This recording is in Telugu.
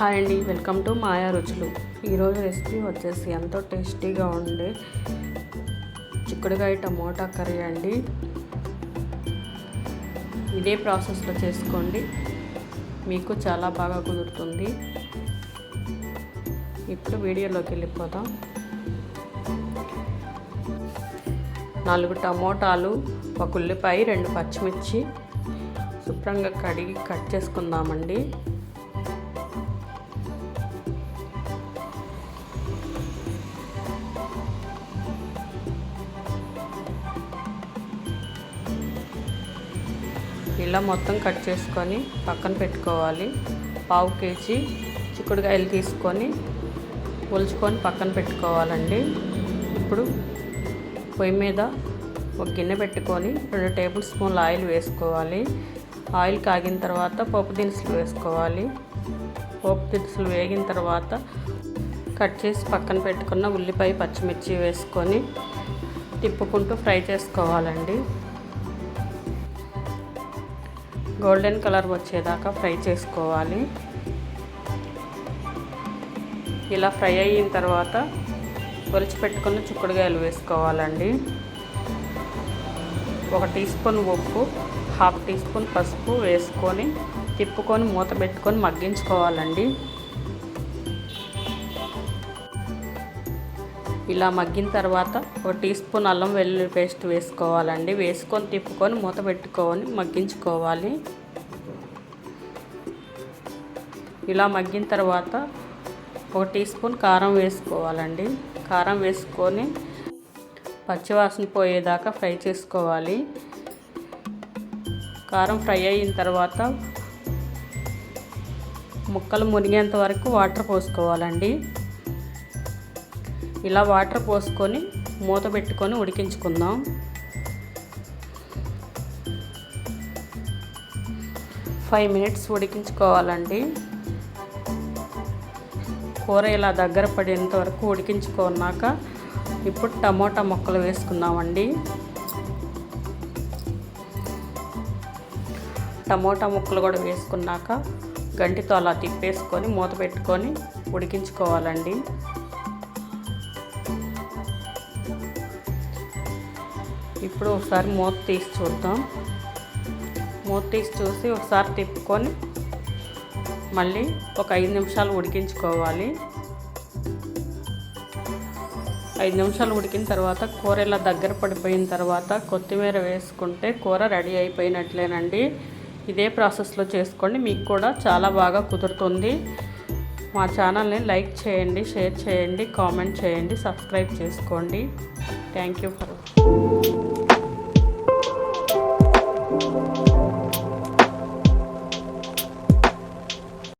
హాయ్ అండి వెల్కమ్ టు మాయా రుచులు. ఈరోజు రెసిపీ వచ్చేసి ఎంతో టేస్టీగా ఉండే చిక్కుడుకాయ టమోటా కర్రీ అండి. ఇదే ప్రాసెస్లో చేసుకోండి. మీకు చాలా బాగా కుదురుతుంది. ఇప్పుడు వీడియోలోకి వెళ్ళిపోదాం. నాలుగు టమోటాలు ఒక ఉల్లిపాయ రెండు పచ్చిమిర్చి. శుభ్రంగా కడిగి కట్ చేసుకుందామండి. ఇలా మొత్తం కట్ చేసుకొని పక్కన పెట్టుకోవాలి. పావు కేజీ చిక్కుడుకాయలు తీసుకొని ఒలుచుకొని పక్కన పెట్టుకోవాలండి. ఇప్పుడు పొయ్యి మీద ఒక గిన్నె పెట్టుకొని రెండు టేబుల్ స్పూన్ల ఆయిల్ వేసుకోవాలి. ఆయిల్ కాగిన తర్వాత పోపు దినుసులు వేసుకోవాలి. పోపు దినుసులు వేగిన తర్వాత కట్ చేసి పక్కన పెట్టుకున్న ఉల్లిపాయ పచ్చిమిర్చి వేసుకొని తిప్పుకుంటూ ఫ్రై చేసుకోవాలండి. గోల్డెన్ కలర్ వచ్చేదాకా ఫ్రై చేసుకోవాలి. ఇలా ఫ్రై అయిన తర్వాత ఒలిచి పెట్టుకున్న చిక్కుడుగాయలు వేసుకోవాలండి. ఒక టీ స్పూన్ ఉప్పు హాఫ్ టీ స్పూన్ పసుపు వేసుకొని తిప్పుకొని మూత పెట్టుకొని మగ్గించుకోవాలండి. ఇలా మగ్గిన తర్వాత ఒక టీ స్పూన్ అల్లం వెల్లుల్లి పేస్ట్ వేసుకోవాలండి. వేసుకొని తిప్పుకొని మూత పెట్టుకొని మగ్గించుకోవాలి. ఇలా మగ్గిన తర్వాత ఒక టీ స్పూన్ కారం వేసుకోవాలండి. కారం వేసుకొని పచ్చివాసన పోయేదాకా ఫ్రై చేసుకోవాలి. కారం ఫ్రై అయిన తర్వాత ముక్కలు మునిగేంత వరకు వాటర్ పోసుకోవాలండి. ఇలా వాటర్ పోసుకొని మూత పెట్టుకొని ఉడికించుకుందాం. ఫైవ్ మినిట్స్ ఉడికించుకోవాలండి. కూర ఇలా దగ్గర పడేంత వరకు ఉడికించుకున్నాక ఇప్పుడు టమోటా ముక్కలు వేసుకుందామండి. టమోటా ముక్కలు కూడా వేసుకున్నాక గంటితో అలా తిప్పేసుకొని మూత పెట్టుకొని ఉడికించుకోవాలండి. ఇప్పుడు ఒకసారి మూత తీసి చూద్దాం. మూత తీసి చూసి ఒకసారి తిప్పుకొని మళ్ళీ ఒక ఐదు నిమిషాలు ఉడికించుకోవాలి. ఐదు నిమిషాలు ఉడికిన తర్వాత కూర ఇలా దగ్గర పడిపోయిన తర్వాత కొత్తిమీర వేసుకుంటే కూర రెడీ అయిపోయినట్లేనండి. ఇదే ప్రాసెస్లో చేసుకోండి. మీకు కూడా చాలా బాగా కుదురుతుంది. మా ఛానల్ని లైక్ చేయండి షేర్ చేయండి కామెంట్ చేయండి సబ్స్క్రైబ్ చేసుకోండి. Thank you for thank you